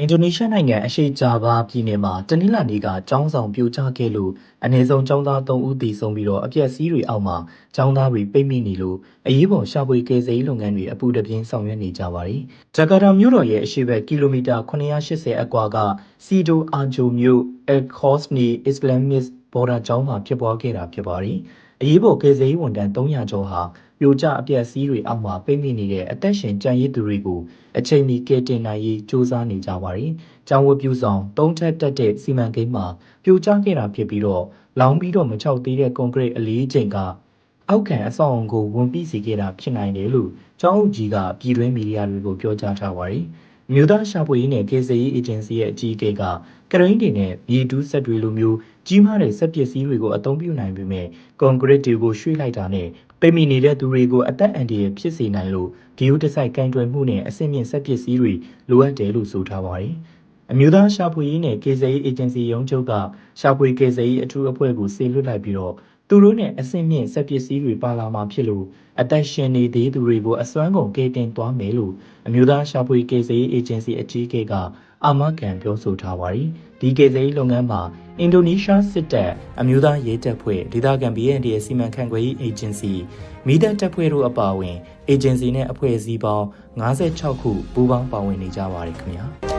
အင်ဒိုနီးရှားနိုင်ငံအရှေ့ဂျာဗားပြည်နယ်မှာတနင်္လာနေ့ကကျောင်းဆောင်ပြိုကျခဲ့လို့အနည်းဆုံးကျောင်းသား3ဦးသေဆုံးပြီးတော့အပျက်စီးတွေအောက်မှာကျောင်းသားတွေပိတ်မိနေလို့အရေးပေါ်ရှာဖွေကယ်ဆယ်ရေးလုပ်ငန်းတွေအပူတပြင်းဆောင်ရွက်နေကြပါတယ်။ဂျကာတာမြို့တော်ရဲ့အရှေ့ဘက်ကီလိုမီတာ980အကွာကစီဒိုအာဂျိုမြို့အယ်ခေါစနီအစ္စလာမစ်ဘော်ဒါကျောင်းမှာဖြစ်ပွားခဲ့တာဖြစ်ပါတယ်။ အရေးပေါ်ကယ်ဆယ်ရေးဝန်ထမ်း300ကျော်ဟာပြိုကျအပျက်စီးတွေအောက်မှာပိတ်မိနေတဲ့အသက်ရှင်ကြံရည်သူတွေကိုအချိန်မီကယ်တင်နိုင်ရေးစ조사နေကြပါတယ်။ကျောင်းဝတ်ပြူဆောင်၃ထပ်တက်တဲ့စီမံကိန်းမှာပြိုကျခဲ့တာဖြစ်ပြီးတော့လောင်ပြီးတော့မချောက်သေးတဲ့ကွန်ကရစ်အလေးချိန်ကအောက်ခံအဆောက်အုံကိုဝန်ပိစေခဲ့တာဖြစ်နိုင်တယ်လို့ကျောင်းအုပ်ကြီးကပြည်တွင်းမီဒီယာတွေကိုပြောကြားထားပါတယ်။ မြို့သားရှာဖွေရေးနဲ့ပြည်စရေးအေဂျင်စီရဲ့အကြီးအကဲကကရိန်းတွေနဲ့မြေတူးဆက်တွေလိုမျိုးကြီးမားတဲ့စက်ပစ္စည်းတွေကိုအသုံးပြုနိုင်ပေမဲ့ကွန်ကရစ်တွေကိုရွှေ့လိုက်တာနဲ့ပိတ်မိနေတဲ့သူတွေကိုအသက်အန္တရာယ်ဖြစ်စေနိုင်လို့ဂီယိုတစိုက်ကင်တွယ်မှုနဲ့အဆင့်မြင့်စက်ပစ္စည်းတွေလိုအပ်တယ်လို့ဆိုထားပါတယ်။ အမျိုးသားရှာဖွေရေးနဲ့ကေဆယ်ရေးအေဂျင်စီရုံးချုပ်ကရှာဖွေကေဆယ်ရေးအထူးအဖွဲ့ကိုစေလွှတ်လိုက်ပြီးတော့သူတို့နဲ့အဆင့်မြင့်စက်ပစ္စည်းတွေပါလာမှာဖြစ်လို့အသက်ရှင်နေသေးသူတွေကိုအစွမ်းကုန်ကယ်တင်သွားမယ်လို့အမျိုးသားရှာဖွေကေဆယ်ရေးအေဂျင်စီအကြီးအကဲကအာမခံပြောဆိုထားပါတယ်။ဒီကေဆယ်ရေးလုပ်ငန်းမှာအင်ဒိုနီးရှားစစ်တပ်အမျိုးသားရေးတပ်ဖွဲ့ဒေသခံ BND ရဲ့စီမံခန့်ခွဲရေးအေဂျင်စီမိသက်တပ်ဖွဲ့တို့အပါအဝင်အေဂျင်စီနဲ့အဖွဲ့အစည်းပေါင်း56ခုပူးပေါင်းပါဝင်နေကြပါတယ်ခင်ဗျာ။